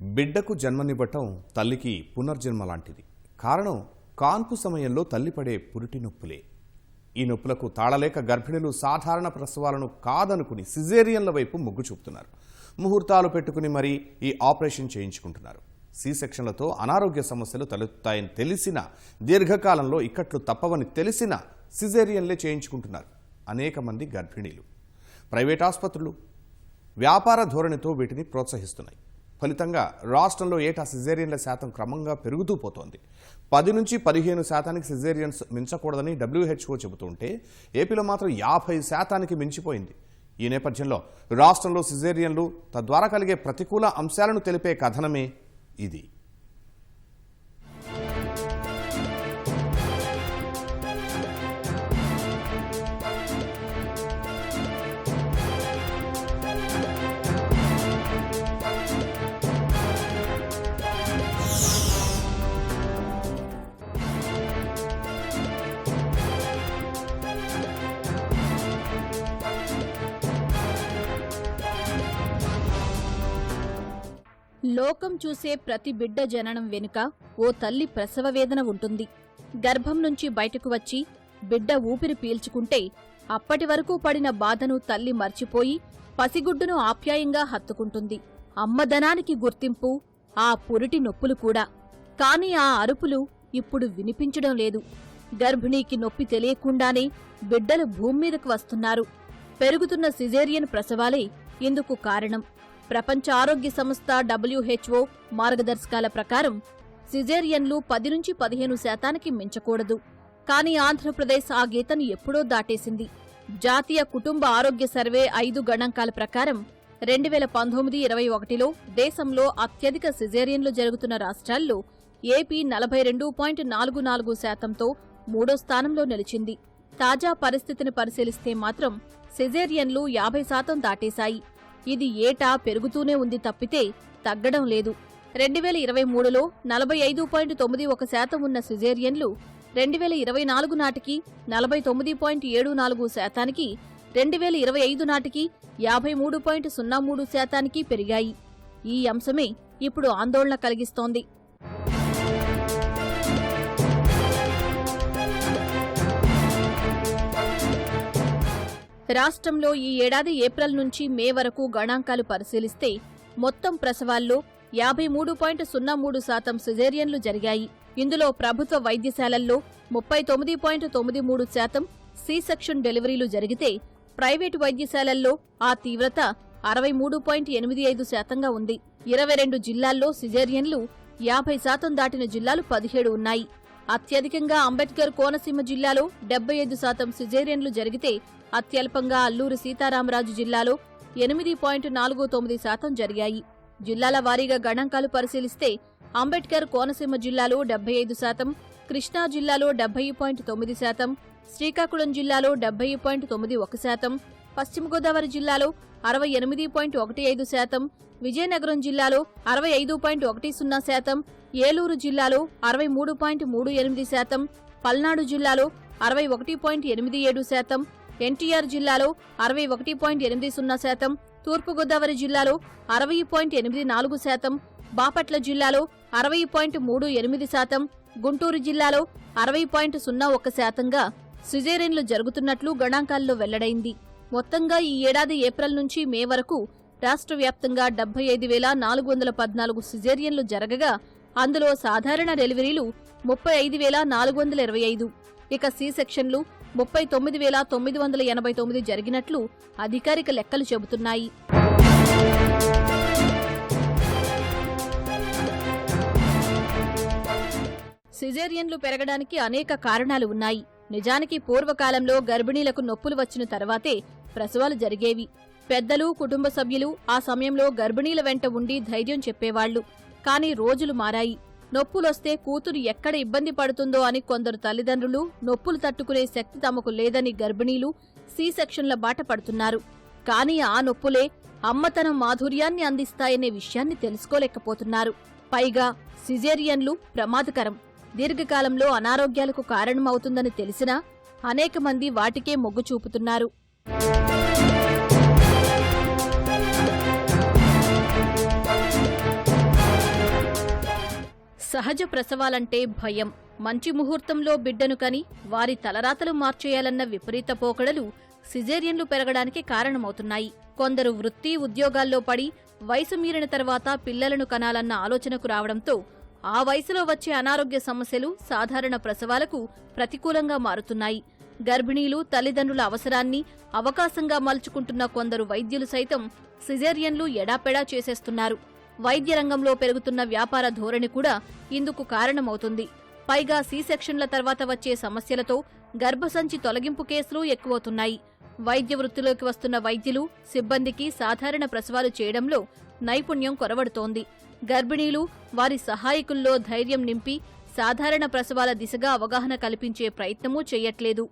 బిడ్డకు జన్మనివ్వటం తల్లికి పునర్జన్మ లాంటిది. కారణం కాన్పు సమయంలో తల్లి పడే పురిటి నొప్పులే. ఈ నొప్పులకు తాళలేక గర్భిణులు సాధారణ ప్రసవాలను కాదనుకుని సిజేరియన్ల వైపు మొగ్గు చూపుతున్నారు. ముహూర్తాలు పెట్టుకుని మరీ ఈ ఆపరేషన్ చేయించుకుంటున్నారు. సి సెక్షన్లతో అనారోగ్య సమస్యలు తలెత్తాయని తెలిసిన దీర్ఘకాలంలో ఇక్కట్లు తప్పవని తెలిసిన సిజేరియన్లే చేయించుకుంటున్నారు అనేక మంది గర్భిణీలు. ప్రైవేట్ ఆసుపత్రులు వ్యాపార ధోరణితో వీటిని ప్రోత్సహిస్తున్నాయి. ఫలితంగా రాష్ట్రంలో ఏటా సిజేరియన్ల శాతం క్రమంగా పెరుగుతూ పోతోంది. పది నుంచి పదిహేను శాతానికి సిజేరియన్స్ మించకూడదని డబ్ల్యూహెచ్ఓ చెబుతుంటే ఏపీలో మాత్రం యాభై శాతానికి మించిపోయింది. ఈ నేపథ్యంలో రాష్ట్రంలో సిజేరియన్లు తద్వారా కలిగే ప్రతికూల అంశాలను తెలిపే కథనమే ఇది. లోకం చూసే ప్రతి బిడ్డ జననం వెనుక ఓ తల్లి ప్రసవ వేదన ఉంటుంది. గర్భం నుంచి బయటకు వచ్చి బిడ్డ ఊపిరి పీల్చుకుంటే అప్పటి వరకు పడిన బాధను తల్లి మర్చిపోయి పసిగుడ్డును ఆప్యాయంగా హత్తుకుంటుంది. అమ్మదనానికి గుర్తింపు ఆ పురిటి నొప్పులు కూడా. కాని ఆ అరుపులు ఇప్పుడు వినిపించడం లేదు. గర్భిణీకి నొప్పి తెలియకుండానే బిడ్డలు భూమ్మీదకు వస్తున్నారు. పెరుగుతున్న సిజేరియన్ ప్రసవాలే ఇందుకు కారణం. ప్రపంచ ఆరోగ్య సంస్థ డబ్ల్యూహెచ్ఓ మార్గదర్శకాల ప్రకారం సిజేరియన్లు పది నుంచి పదిహేను శాతానికి మించకూడదు. కానీ ఆంధ్రప్రదేశ్ ఆ గీతను ఎప్పుడో దాటేసింది. జాతీయ కుటుంబ ఆరోగ్య సర్వే ఐదు గణాంకాల ప్రకారం రెండు వేల పంతొమ్మిది ఇరవై ఒకటిలో దేశంలో అత్యధిక సిజేరియన్లు జరుగుతున్న రాష్ట్రాల్లో ఏపీ నలభై రెండు పాయింట్ నాలుగు నాలుగు శాతంతో మూడో స్థానంలో నిలిచింది. తాజా పరిస్థితిని పరిశీలిస్తే మాత్రం సిజేరియన్లు యాభై శాతం దాటేశాయి. ఇది ఏటా పెరుగుతూనే ఉంది తప్పితే తగ్గడం లేదు. రెండు వేల ఇరవై మూడులో నలభై ఐదు పాయింట్ తొమ్మిది ఒక శాతం ఉన్న సిజేరియన్లు రెండు వేల ఇరవై నాలుగు నాటికి నలభై తొమ్మిది పాయింట్ ఏడు నాలుగు శాతానికి రెండు వేల ఇరవై ఐదు నాటికి యాభై మూడు పాయింట్ సున్నా మూడు శాతానికి పెరిగాయి. ఈ అంశమే ఇప్పుడు ఆందోళన కలిగిస్తోంది. రాష్ట్రంలో ఈ ఏడాది ఏప్రిల్ నుంచి మే వరకు గణాంకాలు పరిశీలిస్తే మొత్తం ప్రసవాల్లో యాభై మూడు పాయింట్ సున్నా మూడు శాతం సిజేరియన్లు జరిగాయి. ఇందులో ప్రభుత్వ వైద్యశాలల్లో ముప్పై తొమ్మిది పాయింట్ తొమ్మిది మూడు శాతం సి సెక్షన్ డెలివరీలు జరిగితే ప్రైవేటు వైద్యశాలల్లో ఆ తీవ్రత అరవై మూడు పాయింట్ ఎనిమిది ఐదు శాతంగా ఉంది. ఇరవై రెండు జిల్లాల్లో సిజేరియన్లు యాభై శాతం దాటిన జిల్లాలు పదిహేడు ఉన్నాయి. అత్యధికంగా అంబేద్కర్ కోనసీమ జిల్లాలో డెబ్బై ఐదు శాతం సిజేరియన్లు జరిగితే అత్యల్పంగా అల్లూరు సీతారామరాజు జిల్లాలో ఎనిమిది పాయింట్ నాలుగు తొమ్మిది శాతం జరిగాయి. జిల్లాల వారీగా గణాంకాలు పరిశీలిస్తే అంబేద్కర్ కోనసీమ జిల్లాలో డెబ్బై ఐదు శాతం కృష్ణా జిల్లాలో డెబ్బై పాయింట్ తొమ్మిది శాతం శ్రీకాకుళం జిల్లాలో డెబ్బై పాయింట్ తొమ్మిది ఒక శాతం పశ్చిమ గోదావరి జిల్లాలో అరవై ఎనిమిది పాయింట్ ఒకటి ఐదు శాతం విజయనగరం జిల్లాలో అరవై ఐదు పాయింట్ ఒకటి సున్నా శాతం ఏలూరు జిల్లాలో అరవై మూడు పాయింట్ మూడు ఎనిమిది శాతం పల్నాడు జిల్లాలో అరవై ఒకటి పాయింట్ ఎనిమిది ఏడు శాతం ఎన్టీఆర్ జిల్లాలో అరవై ఒకటి పాయింట్ ఎనిమిది సున్నా శాతం తూర్పుగోదావరి జిల్లాలో అరవై పాయింట్ ఎనిమిది నాలుగు శాతం బాపట్ల జిల్లాలో అరవై పాయింట్ మూడు ఎనిమిది శాతం గుంటూరు జిల్లాలో అరవై పాయింట్ సున్నా ఒక శాతంగా సిజేరియన్లు జరుగుతున్నట్లు గణాంకాల్లో వెల్లడైంది. మొత్తంగా ఈ ఏడాది ఏప్రిల్ నుంచి మే వరకు రాష్ట్ర వ్యాప్తంగా డెబ్బై ఐదు వేల నాలుగు వందల పద్నాలుగు సిజేరియన్లు జరగగా అందులో సాధారణ డెలివరీలు ముప్పై ఐదు వేల నాలుగు వందల ఇరవై ఐదు. ఇక సి సెక్షన్లు ముప్పై తొమ్మిది వేల తొమ్మిది వందల ఎనభై తొమ్మిది జరిగినట్లు అధికారిక లెక్కలు చెబుతున్నాయి. సిజేరియన్లు పెరగడానికి అనేక కారణాలు ఉన్నాయి. నిజానికి పూర్వకాలంలో గర్భిణీలకు నొప్పులు వచ్చిన తర్వాతే ప్రసవాలు జరిగేవి. పెద్దలు కుటుంబ సభ్యులు ఆ సమయంలో గర్భిణీల వెంట ఉండి ధైర్యం చెప్పేవాళ్ళు కానీ రోజులు మారాయి. నొప్పులొస్తే కూతురు ఎక్కడ ఇబ్బంది పడుతుందో అని కొందరు తల్లిదండ్రులు నొప్పులు తట్టుకునే శక్తి తమకు లేదని గర్భిణీలు సి సెక్షన్ల బాట పడుతున్నారు. కానీ ఆ నొప్పులే అమ్మతనం మాధుర్యాన్ని అందిస్తాయనే విషయాన్ని తెలుసుకోలేకపోతున్నారు. పైగా సిజేరియన్లు ప్రమాదకరం. దీర్ఘకాలంలో అనారోగ్యాలకు కారణమవుతుందని తెలిసినా అనేక మంది వాటికే మొగ్గు చూపుతున్నారు. సహజ ప్రసవాలంటే భయం. మంచి ముహూర్తంలో బిడ్డను కని వారి తలరాతలు మార్చేయాలన్న విపరీత పోకడలు సిజేరియన్లు పెరగడానికి కారణమవుతున్నాయి. కొందరు వృత్తి ఉద్యోగాల్లో పడి వయసు మీరిన తర్వాత పిల్లలను కనాలన్న ఆలోచనకు రావడంతో ఆ వయసులో వచ్చే అనారోగ్య సమస్యలు సాధారణ ప్రసవాలకు ప్రతికూలంగా మారుతున్నాయి. గర్భిణీలు తల్లిదండ్రుల అవసరాన్ని అవకాశంగా మలుచుకుంటున్న కొందరు వైద్యులు సైతం సిజేరియన్లు ఎడాపెడా చేసేస్తున్నారు. వైద్య రంగంలో పెరుగుతున్న వ్యాపార ధోరణి కూడా ఇందుకు కారణమవుతుంది. పైగా సి సెక్షన్ల తర్వాత వచ్చే సమస్యలతో గర్భసంచి తొలగింపు కేసులు ఎక్కువవుతున్నాయి. వైద్య వృత్తిలోకి వస్తున్న వైద్యులు సిబ్బందికి సాధారణ ప్రసవాలు చేయడంలో నైపుణ్యం కొరవడుతోంది. గర్భిణీలు వారి సహాయకుల్లో ధైర్యం నింపి సాధారణ ప్రసవాల దిశగా అవగాహన కల్పించే ప్రయత్నమూ చేయట్లేదు.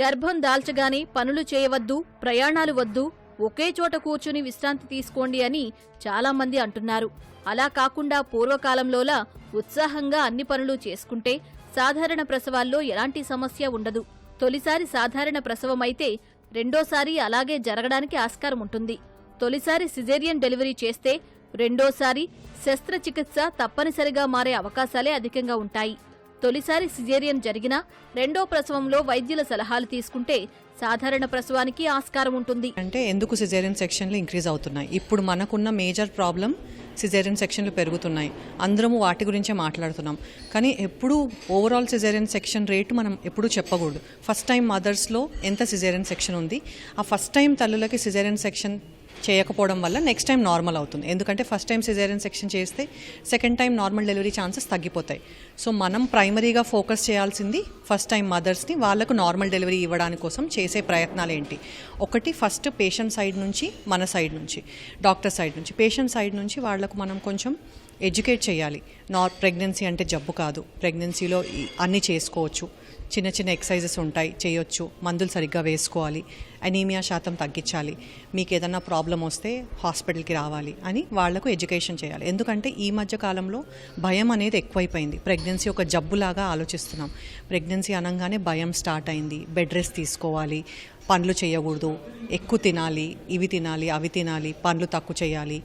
గర్భం దాల్చగానే పనులు చేయవద్దు ప్రయాణాలు వద్దు ఒకే చోట కూర్చుని విశ్రాంతి తీసుకోండి అని చాలామంది అంటున్నారు. అలా కాకుండా పూర్వకాలంలోలా ఉత్సాహంగా అన్ని పనులు చేసుకుంటే సాధారణ ప్రసవాల్లో ఎలాంటి సమస్య ఉండదు. తొలిసారి సాధారణ ప్రసవమైతే రెండోసారి అలాగే జరగడానికి ఆస్కారం ఉంటుంది. తొలిసారి సిజేరియన్ డెలివరీ చేస్తే రెండోసారి శస్త్రచికిత్స తప్పనిసరిగా మారే అవకాశాలే అధికంగా ఉంటాయి. తొలిసారి సిజేరియన్ జరిగినా రెండో ప్రసవంలో వైద్యుల సలహాలు తీసుకుంటే సాధారణ ప్రసవానికి ఆస్కారం ఉంటుంది. అంటే ఎందుకు సిజేరియన్ సెక్షన్లు ఇంక్రీజ్ అవుతున్నాయి? ఇప్పుడు మనకున్న మేజర్ ప్రాబ్లం సిజేరియన్ సెక్షన్లు పెరుగుతున్నాయి. అందరము వాటి గురించే మాట్లాడుతున్నాం. కానీ ఎప్పుడు ఓవరాల్ సిజేరియన్ సెక్షన్ రేటు మనం ఎప్పుడు చెప్పకూడదు. ఫస్ట్ టైం మదర్స్లో ఎంత సిజేరియన్ సెక్షన్ ఉంది? ఆ ఫస్ట్ టైం తల్లులకి సిజేరియన్ సెక్షన్ చేయకపోవడం వల్ల నెక్స్ట్ టైం నార్మల్ అవుతుంది. ఎందుకంటే ఫస్ట్ టైం సిజేరియన్ సెక్షన్ చేస్తే second time normal delivery chances తగ్గిపోతాయి. సో మనం ప్రైమరీగా ఫోకస్ చేయాల్సింది ఫస్ట్ టైం మదర్స్ని వాళ్ళకు నార్మల్ డెలివరీ ఇవ్వడానికి కోసం చేసే ప్రయత్నాలు ఏంటి? ఒకటి ఫస్ట్ పేషెంట్ సైడ్ నుంచి మన సైడ్ నుంచి డాక్టర్ సైడ్ నుంచి. పేషెంట్ సైడ్ నుంచి వాళ్ళకు మనం కొంచెం ఎడ్యుకేట్ చేయాలి. నాట్ ప్రెగ్నెన్సీ అంటే జబ్బు కాదు. ప్రెగ్నెన్సీలో అన్నీ చేసుకోవచ్చు. చిన్న చిన్న ఎక్సర్సైజెస్ ఉంటాయి. చేయొచ్చు. మందులు సరిగ్గా వేసుకోవాలి. అనీమియా శాతం తగ్గించాలి. మీకు ఏదన్నా ప్రాబ్లం వస్తే హాస్పిటల్కి రావాలి అని వాళ్ళకు ఎడ్యుకేషన్ చేయాలి. ఎందుకంటే ఈ మధ్య కాలంలో భయం అనేది ఎక్కువైపోయింది. ప్రెగ్నెన్సీ ఒక జబ్బులాగా ఆలోచిస్తున్నాం. ప్రెగ్నెన్సీ అనగానే భయం స్టార్ట్ అయింది. బెడ్ రెస్ట్ తీసుకోవాలి. పండ్లు చేయకూడదు. ఎక్కువ తినాలి. ఇవి తినాలి. అవి తినాలి. పండ్లు తక్కువ చేయాలి.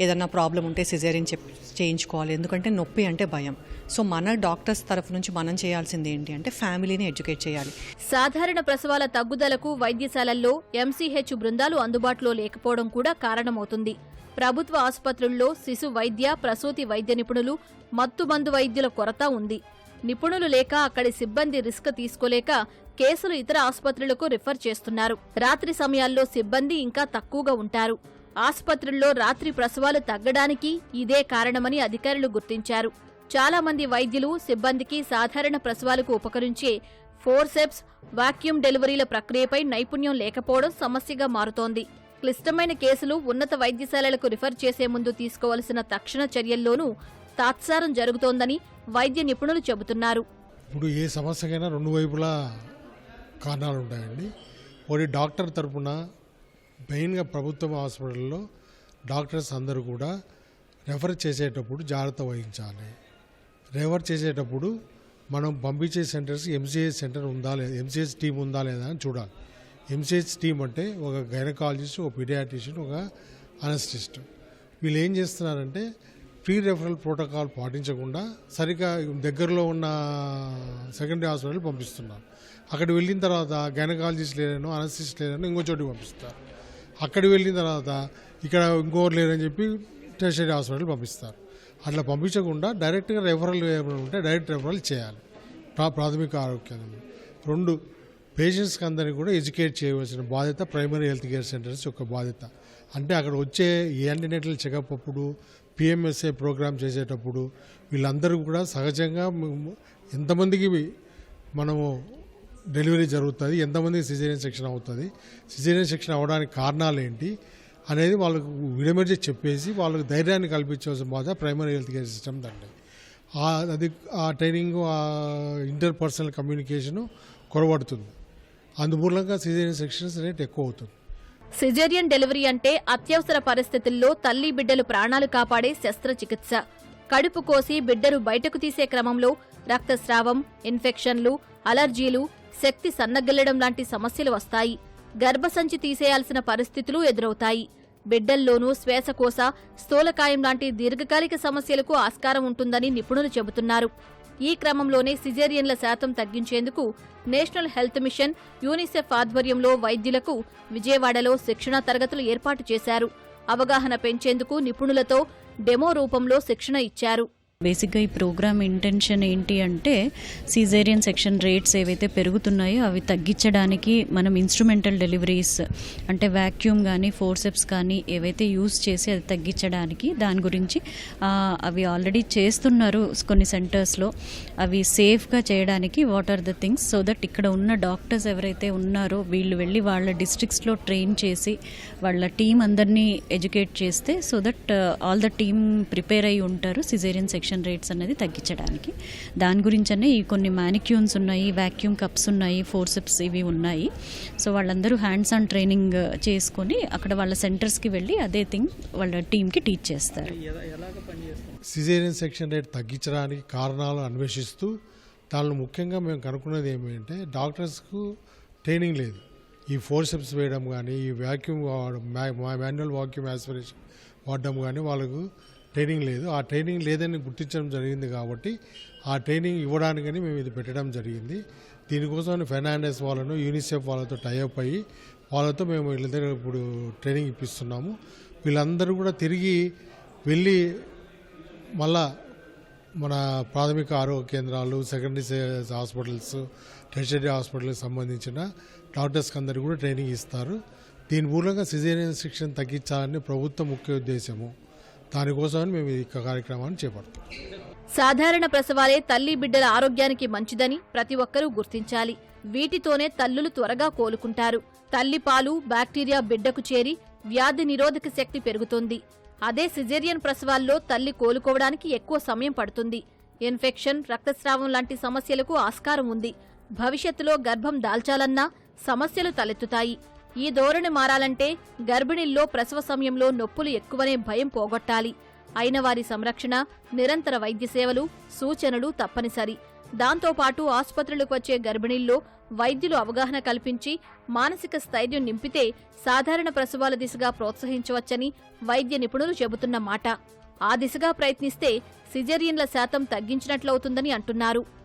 ఏదన్నా ప్రాబ్లం ఉంటే సిజేరియన్ చెప్ చేయించుకోవాలి. ఎందుకంటే నొప్పి అంటే భయం. సో మన డాక్టర్స్ తరఫు నుంచి మనం చేయాల్సింది ఏంటి అంటే ఫ్యామిలీని ఎడ్యుకేట్ చేయాలి. సాధారణ ప్రసవాల తగ్గుదలకు వైద్యశాలల్లో ఎంసీహెచ్ బృందాలు అందుబాటులో లేకపోవడం కూడా కారణమవుతుంది. ప్రభుత్వ ఆసుపత్రుల్లో శిశు వైద్య ప్రసూతి వైద్య నిపుణులు మత్తుమందు వైద్యుల కొరత ఉంది. నిపుణులు లేక అక్కడి సిబ్బంది రిస్క్ తీసుకోలేక కేసులు ఇతర ఆసుపత్రులకు రిఫర్ చేస్తున్నారు. రాత్రి సమయాల్లో సిబ్బంది ఇంకా తక్కువగా ఉంటారు. ఆసుపత్రుల్లో రాత్రి ప్రసవాలు తగ్గడానికి ఇదే కారణమని అధికారులు గుర్తించారు. చాలా మంది వైద్యులు సిబ్బందికి సాధారణ ప్రసవాలకు ఉపకరించే ఫోర్సెప్స్ వాక్యూమ్ డెలివరీల ప్రక్రియపై నైపుణ్యం లేకపోవడం సమస్యగా మారుతోంది. క్లిష్టమైన కేసులు ఉన్నత వైద్యశాలలకు రిఫర్ చేసే ముందు తీసుకోవలసిన తక్షణ చర్యల్లోనూ తాత్సారం జరుగుతోందని వైద్య నిపుణులు చెబుతున్నారు. ఇప్పుడు ఏ సమస్యకైనా రెండు వైపులా కారణాలు ఉంటాయండి ఒకటి డాక్టర్ తరపున మెయిన్గా ప్రభుత్వ హాస్పిటల్లో డాక్టర్స్ అందరూ కూడా రెఫర్ చేసేటప్పుడు జాగ్రత్త వహించాలి. రెఫర్ చేసేటప్పుడు మనం పంపించే సెంటర్స్ ఎంసీహెచ్ సెంటర్ ఉందా లేదా ఎంసీహెచ్ టీం ఉందా లేదా అని చూడాలి. ఎంసీహెచ్ టీం అంటే ఒక గైనకాలజిస్ట్ ఒక పీడియాట్రిషియన్ ఒక అనస్టిస్ట్. వీళ్ళు ఏం చేస్తున్నారంటే ఫ్రీ రెఫరల్ ప్రోటోకాల్ పాటించకుండా సరిగ్గా దగ్గరలో ఉన్న సెకండరీ హాస్పిటల్ పంపిస్తున్నారు. అక్కడికి వెళ్ళిన తర్వాత గైనకాలజిస్ట్ లేరను అనస్టిస్ట్ లేరను ఇంకో చోటికి పంపిస్తారు. అక్కడికి వెళ్ళిన తర్వాత ఇక్కడ ఇంకోరు లేరని చెప్పి టెరిషరీ హాస్పిటల్ పంపిస్తారు. అట్లా పంపించకుండా డైరెక్ట్గా రెఫరల్ ఉంటే డైరెక్ట్ రెఫరల్ చేయాలి. ప్రా ప్రాథమిక ఆరోగ్య రెండు పేషెంట్స్కి అందరినీ కూడా ఎడ్యుకేట్ చేయవలసిన బాధ్యత ప్రైమరీ హెల్త్ కేర్ సెంటర్స్ యొక్క బాధ్యత. అంటే అక్కడ వచ్చే యాంటీనేటల్ చెకప్ అప్పుడు పిఎంఎస్ఏ ప్రోగ్రామ్ చేసేటప్పుడు వీళ్ళందరూ కూడా సహజంగా ఎంతమందికి మనము డెలివరీ జరుగుతుంది ఎంతమంది సిజేరియన్ సెక్షన్ అవుతుంది సిజేరియన్ సెక్షన్ అవ్వడానికి కారణాలు ఏంటి అనేది వాళ్ళకు విడమర్చి చెప్పేసి వాళ్ళకి ధైర్యాన్ని కల్పించవలసిన బాధ ప్రైమరీ హెల్త్ కేర్ సిస్టమ్ దండి అది ఆ ట్రైనింగ్ ఆ ఇంటర్ పర్సనల్ కమ్యూనికేషను కొరబడుతుంది అందుమూలంగా సిజేరియన్ సెక్షన్స్ రేట్ ఎక్కువ అవుతుంది సిజేరియన్ డెలివరీ అంటే అత్యవసర పరిస్థితుల్లో తల్లి బిడ్డలు ప్రాణాలు కాపాడే శస్త్రచికిత్స. కడుపు కోసి బిడ్డను బయటకు తీసే క్రమంలో రక్తస్రావం ఇన్ఫెక్షన్లు అలర్జీలు శక్తి సన్నగిల్లడం లాంటి సమస్యలు వస్తాయి. గర్భసంచి తీసేయాల్సిన పరిస్థితులు ఎదురవుతాయి. బిడ్డల్లోనూ శ్వాసకోశ స్థూలకాయం లాంటి దీర్ఘకాలిక సమస్యలకు ఆస్కారం ఉంటుందని నిపుణులు చెబుతున్నారు. ఈ క్రమంలోనే సిజేరియన్ల శాతం తగ్గించేందుకు నేషనల్ హెల్త్ మిషన్ యూనిసెఫ్ ఆధ్వర్యంలో వైద్యులకు విజయవాడలో శిక్షణా తరగతులు ఏర్పాటు చేశారు. అవగాహన పెంచేందుకు నిపుణులతో డెమో రూపంలో శిక్షణ ఇచ్చారు. బేసిక్గా ఈ ప్రోగ్రామ్ ఇంటెన్షన్ ఏంటి అంటే సిజేరియన్ సెక్షన్ రేట్స్ ఏవైతే పెరుగుతున్నాయో అవి తగ్గించడానికి మనం ఇన్స్ట్రుమెంటల్ డెలివరీస్ అంటే వ్యాక్యూమ్ కానీ ఫోర్సెప్స్ కానీ ఏవైతే యూస్ చేసి అది తగ్గించడానికి దాని గురించి అవి ఆల్రెడీ చేస్తున్నారు కొన్ని సెంటర్స్లో అవి సేఫ్గా చేయడానికి what are the things so that ఇక్కడ ఉన్న డాక్టర్స్ ఎవరైతే ఉన్నారో వీళ్ళు వెళ్ళి వాళ్ళ డిస్ట్రిక్ట్స్లో ట్రైన్ చేసి వాళ్ళ టీం అందరినీ ఎడ్యుకేట్ చేస్తే so that all the team prepare అయి ఉంటారు సిజేరియన్ సెక్షన్ రేట్స్ అనేది తగ్గించడానికి. దాని గురించనే ఈ కొన్ని మ్యానిక్యూన్స్ ఉన్నాయి వ్యాక్యూమ్ కప్స్ ఉన్నాయి ఫోర్సెప్స్ ఇవి ఉన్నాయి. సో వాళ్ళందరూ హ్యాండ్స్ ఆన్ ట్రైనింగ్ చేసుకొని అక్కడ వాళ్ళ సెంటర్స్కి వెళ్ళి అదే థింగ్ వాళ్ళ టీంకి టీచ్ చేస్తారు. సిజేరియన్ సెక్షన్ రేట్ తగ్గించడానికి కారణాలు అన్వేషిస్తూ దానిలో ముఖ్యంగా మేము కనుక్కున్నది ఏమంటే డాక్టర్స్కు ట్రైనింగ్ లేదు. ఈ ఫోర్సెప్స్ వేయడం కానీ ఈ వ్యాక్యూమ్ వాడడం మాన్యువల్ వాక్యూమ్ యాస్పిరేషన్ వాడడం కానీ వాళ్ళకు ట్రైనింగ్ లేదు. ఆ ట్రైనింగ్ లేదని గుర్తించడం జరిగింది కాబట్టి ఆ ట్రైనింగ్ ఇవ్వడానికని మేము ఇది పెట్టడం జరిగింది. దీనికోసం ఫెర్నాండెస్ వాళ్ళను యూనిసెఫ్ వాళ్ళతో టైఅప్ అయ్యి వాళ్ళతో మేము వీళ్ళ దగ్గర ఇప్పుడు ట్రైనింగ్ ఇప్పిస్తున్నాము. వీళ్ళందరూ కూడా తిరిగి వెళ్ళి మళ్ళా మన ప్రాథమిక ఆరోగ్య కేంద్రాలు సెకండరీ హాస్పిటల్స్ టెరిటరీ హాస్పిటల్కి సంబంధించిన డాక్టర్స్కి అందరికీ కూడా ట్రైనింగ్ ఇస్తారు. దీని మూలంగా సిజేరియన్ శిక్షణ తగ్గించాలని ప్రభుత్వ ముఖ్య ఉద్దేశము. దానికోసమని మేము ఈ కార్యక్రమాన్ని చేపడతాం సాధారణ ప్రసవాలే తల్లి బిడ్డల ఆరోగ్యానికి మంచిదని ప్రతి ఒక్కరూ గుర్తించాలి. వీటితోనే తల్లులు త్వరగా కోలుకుంటారు. తల్లి పాలు బ్యాక్టీరియా బిడ్డకు చేరి వ్యాధి నిరోధక శక్తి పెరుగుతుంది. అదే సిజేరియన్ ప్రసవాల్లో తల్లి కోలుకోవడానికి ఎక్కువ సమయం పడుతుంది. ఇన్ఫెక్షన్ రక్తస్రావం లాంటి సమస్యలకు ఆస్కారం ఉంది. భవిష్యత్తులో గర్భం దాల్చాలన్నా సమస్యలు తలెత్తుతాయి. ఈ ధోరణి మారాలంటే గర్భిణీల్లో ప్రసవ సమయంలో నొప్పులు ఎక్కువనే భయం పోగొట్టాలి. అయిన వారి సంరక్షణ నిరంతర వైద్య సేవలు సూచనలు తప్పనిసరి. దాంతోపాటు ఆసుపత్రులకు వచ్చే గర్భిణీల్లో వైద్యులు అవగాహన కల్పించి మానసిక స్థైర్యం నింపితే సాధారణ ప్రసవాల దిశగా ప్రోత్సహించవచ్చని వైద్య నిపుణులు చెబుతున్న మాట ఆ దిశగా ప్రయత్నిస్తే సిజేరియన్ల శాతం తగ్గించినట్లవుతుందని అంటున్నారు.